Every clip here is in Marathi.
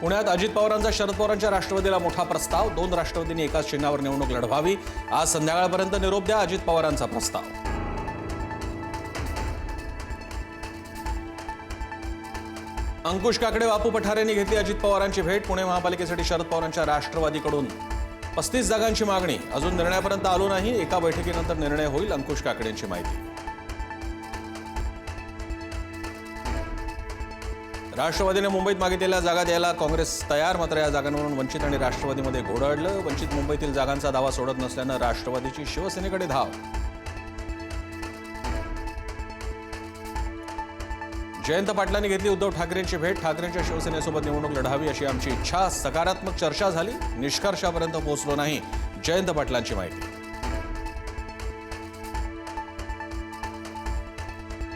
पुण्यात अजित पवारांचा शरद पवारांच्या राष्ट्रवादीला मोठा प्रस्ताव. दोन राष्ट्रवादींनी एकाच चिन्हावर निवडणूक लढवावी. आज संध्याकाळपर्यंत निरोप द्या अजित पवारांचा प्रस्ताव. अंकुश काकडे बापू पठारेंनी घेतली अजित पवारांची भेट. पुणे महापालिकेसाठी शरद पवारांच्या राष्ट्रवादीकडून पस्तीस जागांची मागणी. अजून निर्णयापर्यंत आलो नाही. एका बैठकीनंतर निर्णय होईल अंकुश काकडेंची माहिती. राष्ट्रवादीने मुंबईत मागितलेल्या जागा द्यायला काँग्रेस तयार मात्र या जागांवरून वंचित आणि राष्ट्रवादीमध्ये घोडाळलं वंचित मुंबईतील जागांचा दावा सोडत नसल्यानं राष्ट्रवादीची शिवसेनेकडे धाव. जयंत पाटलांनी घेतली उद्धव ठाकरेंची भेट. ठाकरेंच्या शिवसेनेसोबत निवडणूक लढावी अशी आमची इच्छा. सकारात्मक चर्चा झाली. निष्कर्षापर्यंत पोहोचलो नाही. जयंत पाटलांची माहिती.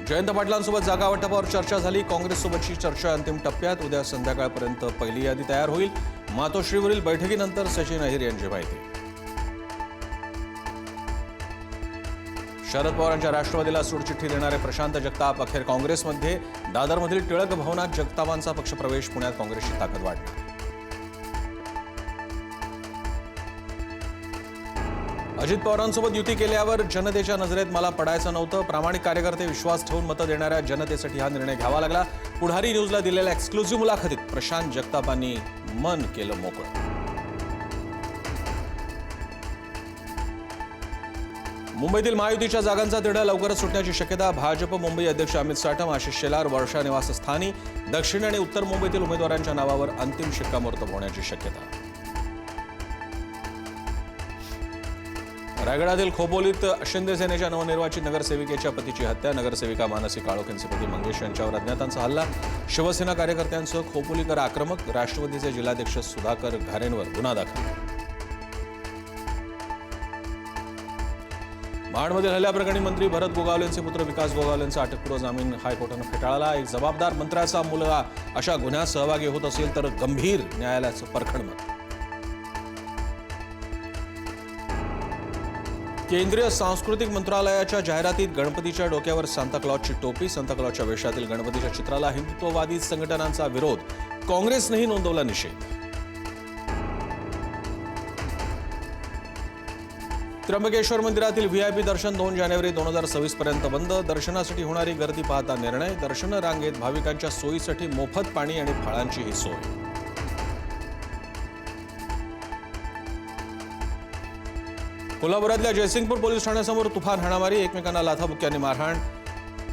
जयंत पाटलांसोबत जागा वाटपावर चर्चा झाली. काँग्रेससोबतची चर्चा अंतिम टप्प्यात. उद्या संध्याकाळपर्यंत पहिली यादी तयार होईल. मातोश्रीवरील बैठकीनंतर सचिन अहिर यांची माहिती. शरद पवारांच्या राष्ट्रवादीला सोडचिठ्ठी देणारे प्रशांत जगताप अखेर काँग्रेसमध्ये. दादरमधील टिळक भवनात जगतापांचा पक्षप्रवेश पुण्यात काँग्रेसची ताकद वाढली अजित पवारांसोबत युती केल्यावर जनतेच्या नजरेत मला पडायचं नव्हतं. प्रामाणिक कार्यकर्ते विश्वास ठेवून मतं देणाऱ्या जनतेसाठी हा निर्णय घ्यावा लागला. पुढारी न्यूजला दिलेल्या एक्सक्लुझिव्ह मुलाखतीत प्रशांत जगतापांनी मन केलं मोकळं. मुंबईतील महायुतीच्या जागांचा तिढा लवकरच सुटण्याची शक्यता भाजप मुंबई अध्यक्ष अमित साठम आशिष शेलार वर्षा निवासस्थानी दक्षिण आणि उत्तर मुंबईतील उमेदवारांच्या नावावर अंतिम शिक्कामोर्तब होण्याची शक्यता. रायगडातील खोपोलीत शिंदे सेनेच्या नवनिर्वाचित नगरसेविकेच्या पतीची हत्या. नगरसेविका मानसी काळोखेंचे पती मंगेश यांच्यावर अज्ञातांचा हल्ला. शिवसेना कार्यकर्त्यांसह खोपोलीकर आक्रमक. राष्ट्रवादीचे जिल्हाध्यक्ष सुधाकर घारेंवर गुन्हा दाखल. महाडमधील हल्ल्याप्रकरणी मंत्री भरत गोगावलेंचे पुत्र विकास गोगावलेंचा अटकपूर्व जामीन हायकोर्टानं फेटाळला. एक जबाबदार मंत्र्याचा मुलगा अशा गुन्ह्यात सहभागी होत असेल तर गंभीर न्यायालयाचं परखड मत केंद्रीय सांस्कृतिक मंत्रालयाच्या जाहिरातीत गणपतीच्या डोक्यावर सांताक्लॉजची टोपी सांताक्लॉजच्या वेशातील गणपतीच्या चित्राला हिंदुत्ववादी संघटनांचा विरोध. काँग्रेसनेही नोंदवला निषेध. त्र्यंबकेश्वर मंदिरातील व्हीआयपी दर्शन दोन जानेवारी दोन हजार सव्वीस पर्यंत बंद. दर्शनासाठी होणारी गर्दी पाहता निर्णय. दर्शन रांगेत भाविकांच्या सोयीसाठी मोफत पाणी आणि फळांचीही सोय. कोल्हापुरातल्या जयसिंगपूर पोलीस ठाण्यासमोर तुफान हाणामारी. एकमेकांना लाथाबुक्यांनी मारहाण.